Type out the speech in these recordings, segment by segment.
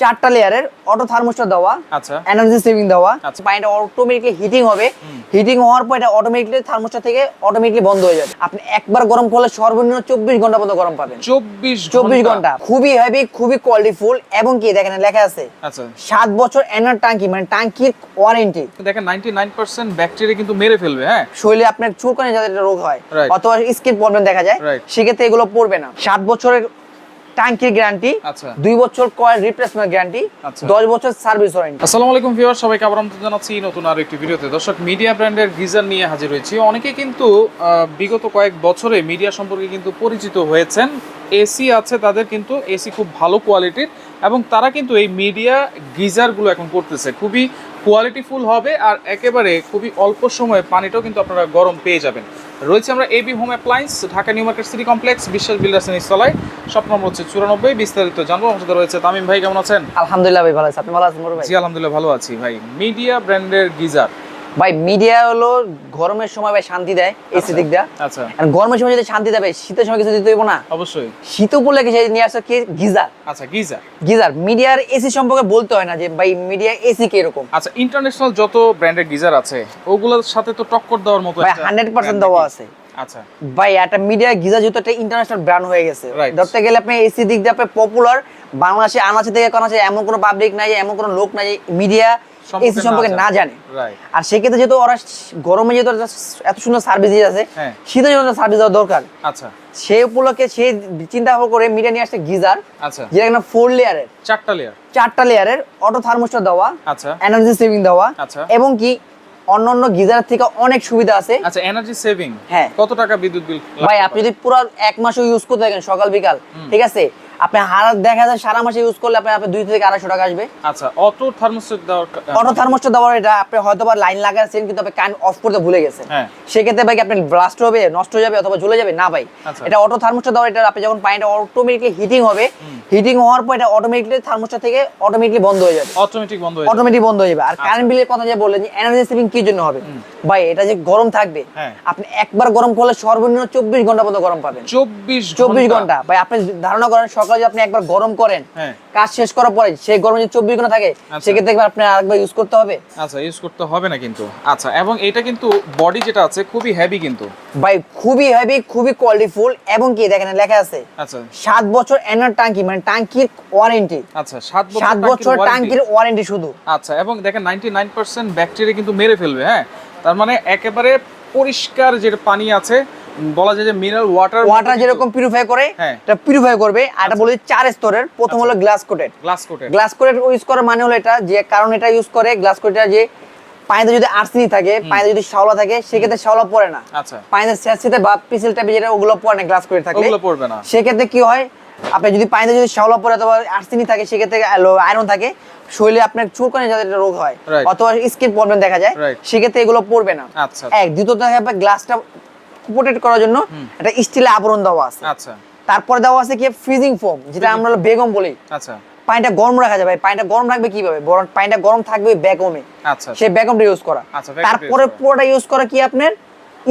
চারটা লেয়ারের auto thermostat দেওয়া আচ্ছা। এনার্জি সেভিং দেওয়া। আচ্ছা। পানিটা অটোমেটিকলি হিটিং হবে। হিটিং হওয়ার পর এটা অটোমেটিকলি থার্মোস্টার থেকে অটোমেটিকলি বন্ধ হয়ে যাবে। আপনি একবার গরম করলে সর্বনিম্ন চব্বিশ ঘণ্টা পর্যন্ত গরম পাবেন। চব্বিশ চব্বিশ ঘণ্টা। খুবই হেভি খুবই কোয়ালিটি ফুল এবং কি দেখেন লেখা আছে আচ্ছা। সাত বছর এনার টাঙ্কি মানে টাঙ্কির ওয়ারেন্টি দেখেন নাইনটি নাইন পার্সেন্ট ব্যাকটেরিয়া কিন্তু মেরে ফেলবে হ্যাঁ? শরীরে আপনার চুলকানি যাদের রোগ হয়. অথবা স্কিন প্রবলেম দেখা যায় সেক্ষেত্রে এগুলো পড়বে না। সাত বছরের টাঙ্কির গ্যারান্টি আচ্ছা। দুই বছর কয়েল রিপ্লেসমেন্ট গ্যারান্টি আচ্ছা। দশ বছর সার্ভিস ওয়ারেন্টি আসসালামু আলাইকুম ভিউয়ার সবাইকে আবার আমন্ত্রণ জানাচ্ছি নতুন আর একটি ভিডিওতে। দর্শক মিডিয়া ব্র্যান্ডের গিজার নিয়ে হাজির হয়েছি। অনেকে কিন্তু বিগত কয়েক বছরে মিডিয়া সম্পর্কে কিন্তু পরিচিত হয়েছেন। এসি আছে তাদের কিন্তু এসি খুব ভালো কোয়ালিটির এবং তারা কিন্তু এই মিডিয়া গিজারগুলো এখন করতেছে। খুবই কোয়ালিটিফুল হবে আর একেবারে খুবই অল্প সময়ে পানিটাও কিন্তু আপনারা গরম পেয়ে যাবেন। রয়েছে আমরা AB home appliance Dhaka new market city complex Biswas builders নিচতলায়। সব নম্বর হচ্ছে চুরানব্বই বিস্তারিত জানব। আমার সাথে রয়েছে তামিম ভাই কেমন আছেন? আলহামদুলিল্লাহ ভাই ভালো আছি। আপনি ভালো আছেন ভাই? জি আলহামদুলিল্লাহ ভালো আছি ভাই। মিডিয়া ব্র্যান্ডের গিজার। ভাই মিডিয়া হলো গরমের সময় ভাই শান্তি দেয় এসি দিক দিয়ে। আচ্ছা। আর গরমের সময় যদি শান্তি দেবে শীতের সময় কিছু দিতে হইব না। অবশ্যই। শীত উপলে কিছু নিয়ে আসছে কি? গিজার। আচ্ছা গিজার। গিজার। মিডিয়ার এসি সম্পর্কে বলতে হয় না যে ভাই মিডিয়া এসি কীরকম আচ্ছা ইন্টারন্যাশনাল যত ব্র্যান্ডের গিজার আছে ওগুলোর সাথে তো টক্কর দেওয়ার মতো ভাই একটা হান্ড্রেড পার্সেন্ট brand দেওয়া আছে। আচ্ছা। ভাই একটা মিডিয়া গিজার জুতো একটা ইন্টারন্যাশনাল ব্র্যান্ড হয়ে গেছে. ধরতে গেলে আপনি এসি দিক দিয়ে আপনি পপুলার বাংলাদেশে আনাচে থেকে কোন আছে এমন কোনো পাবলিক নাই এমন কোনো লোক নাই মিডিয়া এসি সম্পর্কে না জানে। আর সেক্ষেত্রে যেহেতু ওরা গরমে যেহেতু এত সুন্দর সার্ভিস দিয়ে আছে হ্যাঁ। শীতের জন্য সার্ভিস দেওয়া দরকার। আচ্ছা। সেই উপলক্ষে সে চিন্তা ভাবনা করে মিডিয়া নিয়ে আসছে গিজার আচ্ছা। যেটা কিনা ফোর লেয়ারের চারটা লেয়ার চারটা লেয়ারের অটো থার্মোস্টার দেওয়া আচ্ছা। এনার্জি সেভিং দেওয়া আচ্ছা। এবং কি অন্যান্য গিজার থেকে অনেক সুবিধা আছে। আচ্ছা এনার্জি সেভিং হ্যাঁ। কত টাকা বিদ্যুৎ বিল? ভাই আপনি যদি পুরো এক মাসও ইউজ করতে থাকেন সকাল বিকাল ঠিক আছে? আপনি হারা দেখা যায় সারা মাসে ইউজ করলে আপনি আপনি দুই থেকে আড়াইশো টাকা আসবে। আচ্ছা অটো থার্মোস্টেট দেওয়ার অটো থার্মোস্টার দেওয়ার এটা আপনি হয়তো বা লাইন লাগাচ্ছেন কিন্তু আপনি কারেন্ট অফ করতে ভুলে গেছেন। হ্যাঁ। সেক্ষেত্রে ভাই আপনি ব্লাস্ট হবে নষ্ট হয়ে যাবে অথবা ঝুলে যাবে? না ভাই। আচ্ছা। এটা অটো থার্মোস্টার দেওয়ার এটা আপনি যখন পানিটা অটোমেটিকলি হিটিং হবে হিটিং হওয়ার পর এটা অটোমেটিকলি থার্মোস্টার থেকে অটোমেটিকলি বন্ধ হয়ে যাবে। অটোমেটিক বন্ধ হয়ে যাবে। অটোমেটিক বন্ধ হয়ে যাবে। আর কারেন্ট বিলের কথা যে বললেন যে এনার্জি সেভিং কি জন্য হবে? ভাই এটা যে গরম থাকবে হ্যাঁ। আপনি একবার গরম করলে সর্বনিম্ন চব্বিশ ঘণ্টা পর্যন্ত গরম পাবেন। চব্বিশ চব্বিশ ঘণ্টা। ভাই আপনি ধারণা করেন সকালে যদি আপনি একবার গরম করেন হ্যাঁ। কাজ শেষ করার পরে সেই গরম যদি চব্বিশ ঘণ্টা থাকে আচ্ছা। সেক্ষেত্রে একবার আপনি আরেকবার ইউজ করতে হবে। আচ্ছা ইউজ করতে হবে না কিন্তু। আচ্ছা এবং এটা কিন্তু বডি যেটা আছে খুবই হেভি কিন্তু। ভাই খুবই হেভি খুবই কোয়ালিটি ফুল এবং কি দেখেন লেখা আছে আচ্ছা। সাত বছর এনার টাঙ্কি মানে টাঙ্কির ওয়ারেন্টি আচ্ছা সাত বছর সাত বছর। টাঙ্কির ওয়ারেন্টি শুধু। আচ্ছা এবং দেখেন নাইনটি নাইন পার্সেন্ট ব্যাকটেরিয়া কিন্তু মেরে ফেলবে হ্যাঁ? তার মানে একেবারে পরিষ্কার যেটা পানি আছে বলা যায় যে মিনারেল ওয়াটার ওয়াটার যেরকম পিউরিফাই করে হ্যাঁ। এটা পিউরিফাই করবে। আর এটা বলে চার স্তরের। প্রথম হলো glass coated glass coated glass coated use করার মানে হলো এটা যে কারণ এটা ইউজ করে গ্লাস কোটেড যে পানিতে যদি আর্সেনি থাকে পানিতে যদি শ্যাওলা থাকে সেক্ষেত্রে শ্যাওলা পড়ে না। আচ্ছা। পানিতে বা পিসেল টাইপের যেটা ওগুলো পড়ে না গ্লাস কোটেড থাকলে। ওগুলো পড়বে না। সেক্ষেত্রে কি হয় আপনি যদি পানিতে যদি শ্যাওলা পড়ে অথবা আর্সেনি থাকে সেক্ষেত্রে আয়রন থাকে শরীরে আপনার চুলকানি যাদের রোগ হয়। অথবা স্কিন প্রবলেম দেখা যায় সেক্ষেত্রে এগুলো পড়বে না। আচ্ছা এক দ্বিতীয়ত গ্লাসটা প্রোটেক্ট করার জন্য একটা স্টিলের আবরণ দেওয়া আছে। আচ্ছা। তারপরে দেওয়া আছে কি ফ্রিজিং ফোম যেটা আমরা বেগম বলি। আচ্ছা। পানিটা গরম রাখা যাবে পানিটা গরম রাখবে কীভাবে? বরং পানিটা গরম থাকবে বেগমে। আচ্ছা। সেই বেগমটা ইউজ করা। আচ্ছা, তারপরে পুরোটা ইউজ করা কি আপনার?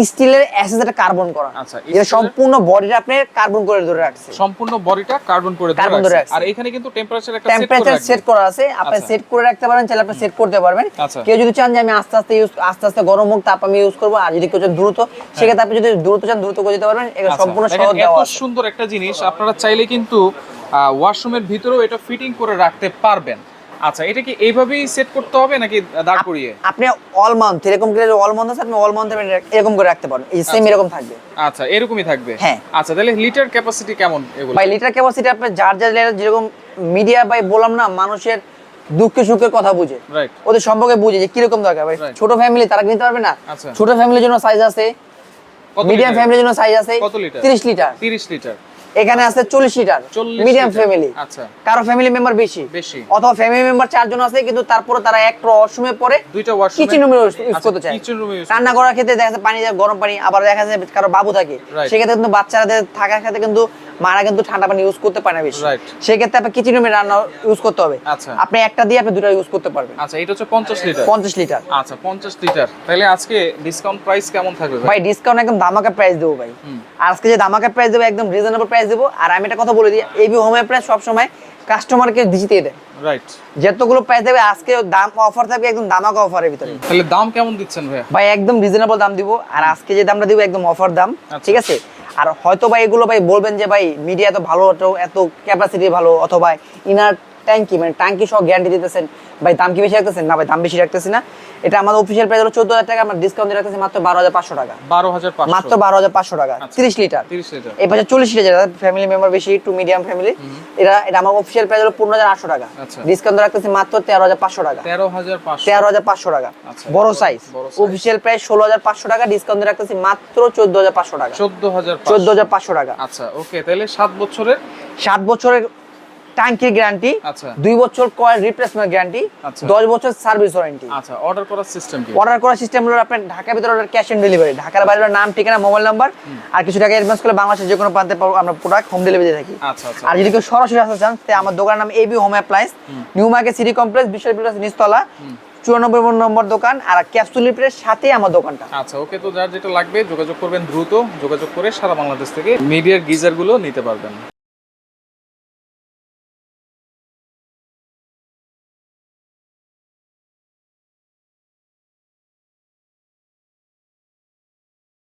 স্টিলের অ্যাসেসটা কার্বন করা। আচ্ছা, এটা সম্পূর্ণ বডিটা আপনি কার্বন করে ধরে রাখছে সম্পূর্ণ বডিটা কার্বন করে ধরে রাখছে। আর এখানে কিন্তু টেম্পারেচার একটা টেম্পারেচার সেট করা আছে। আপনি আচ্ছা। সেট করে রাখতে পারেন চাইলে আপনি সেট করতে পারবেন। আচ্ছা। কেউ যদি চান যে আমি আস্তে আস্তে ইউজ আস্তে আস্তে গরম হোক তাপ আমি ইউজ করব। আর যদি কেউ চান দ্রুত সেক্ষেত্রে আপনি যদি দ্রুত চান দ্রুত করে দিতে পারবেন। এটা আচ্ছা, সম্পূর্ণ সহজ দেওয়া আছে। সুন্দর একটা জিনিস। আপনারা চাইলে কিন্তু ওয়াশরুমের ভিতরেও এটা ফিটিং করে রাখতে পারবেন। আচ্ছা এটা কি এইভাবেই সেট করতে হবে নাকি দাঁড় করিয়ে আপনি অল মান্থ এরকম করে অল মান্থ আছে আপনি অল মান্থ এরকম করে রাখতে পারেন। এই সেম এরকম থাকবে। আচ্ছা এরকমই থাকবে? হ্যাঁ। আচ্ছা তাহলে লিটার ক্যাপাসিটি কেমন এগুলো? ভাই লিটার ক্যাপাসিটি আপনি যার যার level যেরকম মিডিয়া ভাই বললাম না মানুষের দুঃখে সুখের কথা বুঝে। রাইট ওদের সম্পর্কে বুঝে যে কীরকম দরকার ভাই। ছোট ফ্যামিলি তারা কিনতে পারবে না? আচ্ছা। ছোট ফ্যামিলির জন্য সাইজ আছে কত মিডিয়াম ফ্যামিলির জন্য সাইজ আছে কত লিটার? 30 লিটার 30 লিটার এখানে আছে 40 লিটার মিডিয়াম ফ্যামিলি আচ্ছা। কারও ফ্যামিলি মেম্বার বেশি। বেশি। অথবা ফ্যামিলি মেম্বার চারজন আছে কিন্তু তারপরে তারা একটা ওয়াশরুমে পরে দুইটা ওয়াশরুম কিচেন রুমে ইউজ করতে চায়। কিচেন রুমে ইউজ রান্না করার ক্ষেত্রে দেখা যাচ্ছে পানি যায় গরম পানি আবার দেখা যাচ্ছে কারও বাবু থাকে. সেক্ষেত্রে কিন্তু বাচ্চাদের থাকার ক্ষেত্রে কিন্তু মারা কিন্তু ঠান্ডা পানি ইউজ করতে পারে না বেশি। Right. সেক্ষেত্রে আপনি কিচেন রুমে রান্না ইউজ করতে হবে। আচ্ছা। আপনি একটা দিয়ে আপনি দুটো ইউজ করতে পারবেন। আচ্ছা এটা হচ্ছে 50 লিটার পঞ্চাশ লিটার আচ্ছা 50 লিটার তাহলে আজকে ডিসকাউন্ট প্রাইস কেমন থাকবে ভাই? ভাই ডিসকাউন্ট একদম দামাকা প্রাইস দেবো ভাই। আজকে যে দামাকা প্রাইস দেবো একদম রিজনেবল প্রাইস দেবো। আর আমি একটা কথা বলে দিই এবি হোমের প্রাইস সবসময় কাস্টমারকে দিতে দেয়। রাইট যতগুলো প্রাইস দেবে আজকে দাম অফার থাকবে একদম দামাকা অফারের ভিতরে। তাহলে দাম কেমন দিচ্ছেন ভাইয়া? ভাই একদম রিজনেবল দাম দিব। আর আজকে যে দামটা দিব একদম অফার দাম। আচ্ছা। ঠিক আছে? আর হয়তো ভাই এগুলো ভাই বলবেন যে ভাই মিডিয়া তো ভালো, এত এত ক্যাপাসিটি ভালো, অথবা ইনার ট্যাঙ্কি মানে ট্যাঙ্কি সহ গ্যারান্টি দিতেছেন। ভাই দাম কি বেশি রাখতেছেন? না ভাই দাম বেশি রাখতেছি না। এটা আমাদের অফিসিয়াল প্রাইস হলো চোদ্দ হাজার টাকা আমরা ডিসকাউন্ট দিয়ে রাখতেছি মাত্র বারো হাজার পাঁচশো টাকা। বারো হাজার মাত্র বারো হাজার পাঁচশো টাকা। আচ্ছা। তিরিশ লিটার। এই পাশে চল্লিশ লিটার ফ্যামিলি মেম্বার বেশি একটু মিডিয়াম ফ্যামিলি এটা এটা আমার অফিসিয়াল প্রাইস হলো পনেরো হাজার আটশো টাকা। আচ্ছা। ডিসকাউন্ট রাখতেছি মাত্র তেরো হাজার পাঁচশো টাকা। তেরো হাজার তেরো হাজার পাঁচশো টাকা। আচ্ছা। বড় সাইজ অফিসিয়াল প্রাইস ষোলো হাজার পাঁচশো টাকা ডিসকাউন্ট রাখতেছি মাত্র চোদ্দ হাজার পাঁচশো টাকা। চোদ্দ হাজার চোদ্দ হাজার পাঁচশো টাকা। আচ্ছা ওকে তাহলে সাত বছরের সাত বছরের ট্যাঙ্কির গ্যারান্টি আচ্ছা। দুই বছর কয়েল রিপ্লেসমেন্ট গ্যারান্টি আচ্ছা। দশ বছর সার্ভিস ওয়ারেন্টি আচ্ছা অর্ডার করার সিস্টেম কি? অর্ডার করার সিস্টেম হলো আপনার ঢাকার ভিতরে অর্ডার ক্যাশ অন ডেলিভারি ঢাকার বাইরে নাম ঠিকানা মোবাইল নাম্বার আর কিছু টাকা অ্যাডভান্স করলে বাংলাদেশের যে কোনো প্রান্তে আমরা প্রোডাক্ট হোম ডেলিভারি থাকি। আচ্ছা আর যদি কেউ সরাসরি আসতে চান তাহলে আমার দোকানের নাম AB home. Appliance new market city complex বিশ্ববিদ্যালয় নিচতলা চুরানব্বই নম্বর দোকান আর ক্যাপসুল লিফটের সাথেই আমার দোকানটা। আচ্ছা ওকে তো যার যেটা লাগবে যোগাযোগ করবেন দ্রুত যোগাযোগ করে সারা বাংলাদেশ থেকে মিডিয়ার গিজারগুলো নিতে পারবেন।